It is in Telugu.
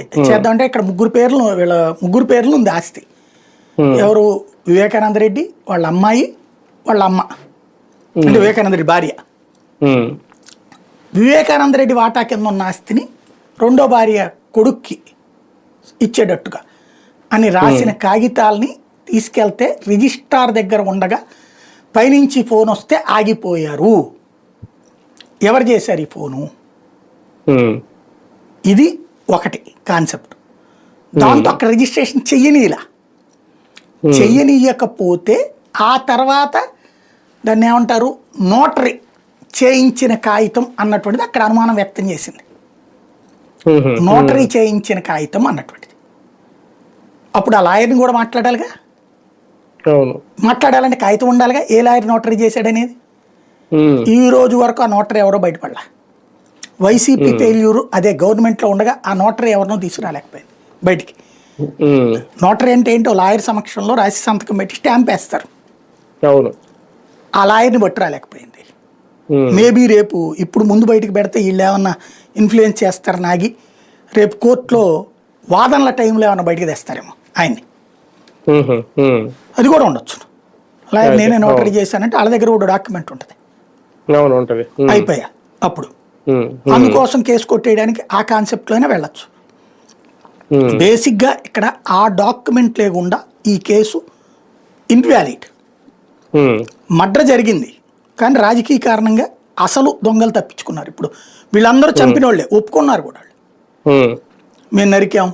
చేద్దాం. అంటే ఇక్కడ ముగ్గురు పేర్లు వీళ్ళ ముగ్గురు పేర్లు ఉంది ఆస్తి. ఎవరు? వివేకానంద రెడ్డి వాళ్ళ అమ్మాయి వాళ్ళ అమ్మ. అంటే వివేకానంద రెడ్డి భార్య. వివేకానంద రెడ్డి వాటా కింద ఉన్న ఆస్తిని రెండో భార్య కొడుక్కి ఇచ్చేటట్టుగా. అని రాసిన కాగితాలని తీసుకెళ్తే రిజిస్ట్రార్ దగ్గర ఉండగా పైనుంచి ఫోన్ వస్తే ఆగిపోయారు. ఎవరు చేశారు ఈ ఫోను? ఇది ఒకటి కాన్సెప్ట్. దాంతో అక్కడ రిజిస్ట్రేషన్ చెయ్యనీలా. చెయ్యనీయకపోతే ఆ తర్వాత దాన్ని ఏమంటారు? నోటరీ చేయించిన కాగితం అన్నటువంటిది అక్కడ అనుమానం వ్యక్తం చేసింది. నోటరీ చేయించిన కాగితం అన్నటువంటిది. అప్పుడు ఆ లాయర్ని కూడా మాట్లాడాలిగా? మాట్లాడాలంటే కాగితం ఉండాలిగా? ఏ లాయర్ నోటరీ చేశాడనేది? ఈ రోజు వరకు ఆ నోటరీ ఎవరో బయటపడలా? వైసీపీ ఫెయిల్యూరు అదే గవర్నమెంట్లో ఉండగా ఆ నోటరీ ఎవరినో తీసుకురాలేకపోయింది బయటికి. నోటరీ అంటే ఏంటో లాయర్ సమక్షంలో రాసి సంతకం పెట్టి స్టాంప్ వేస్తారు. అవును. ఆ లాయర్ని బట్టి రాలేకపోయింది. మేబీ రేపు ఇప్పుడు ముందు బయటికి పెడితే వీళ్ళు ఏమన్నా ఇన్ఫ్లుయెన్స్ చేస్తారు నాగి రేపు కోర్టులో వాదనల టైంలో ఏమన్నా బయటికి తెస్తారేమో ఆయన్ని. అది కూడా ఉండొచ్చు. లాయర్ నేనే నోటరీ. చేశానంటే వాళ్ళ దగ్గర కూడా డాక్యుమెంట్ ఉంటుంది. అయిపోయా. అప్పుడు. అందుకోసం కేసు కొట్టేయడానికి ఆ కాన్సెప్ట్లోనే వెళ్ళొచ్చు. ఉమ్, బేసిక్గా ఇక్కడ ఆ డాక్యుమెంట్ లేకుండా ఈ కేసు ఇన్వాలిడ్. మర్డర్ జరిగింది. కానీ రాజకీయ కారణంగా అసలు దొంగలు తప్పించుకున్నారు ఇప్పుడు. వీళ్ళందరూ చంపిన వాళ్ళే ఒప్పుకున్నారు కూడా. మేము నరికాం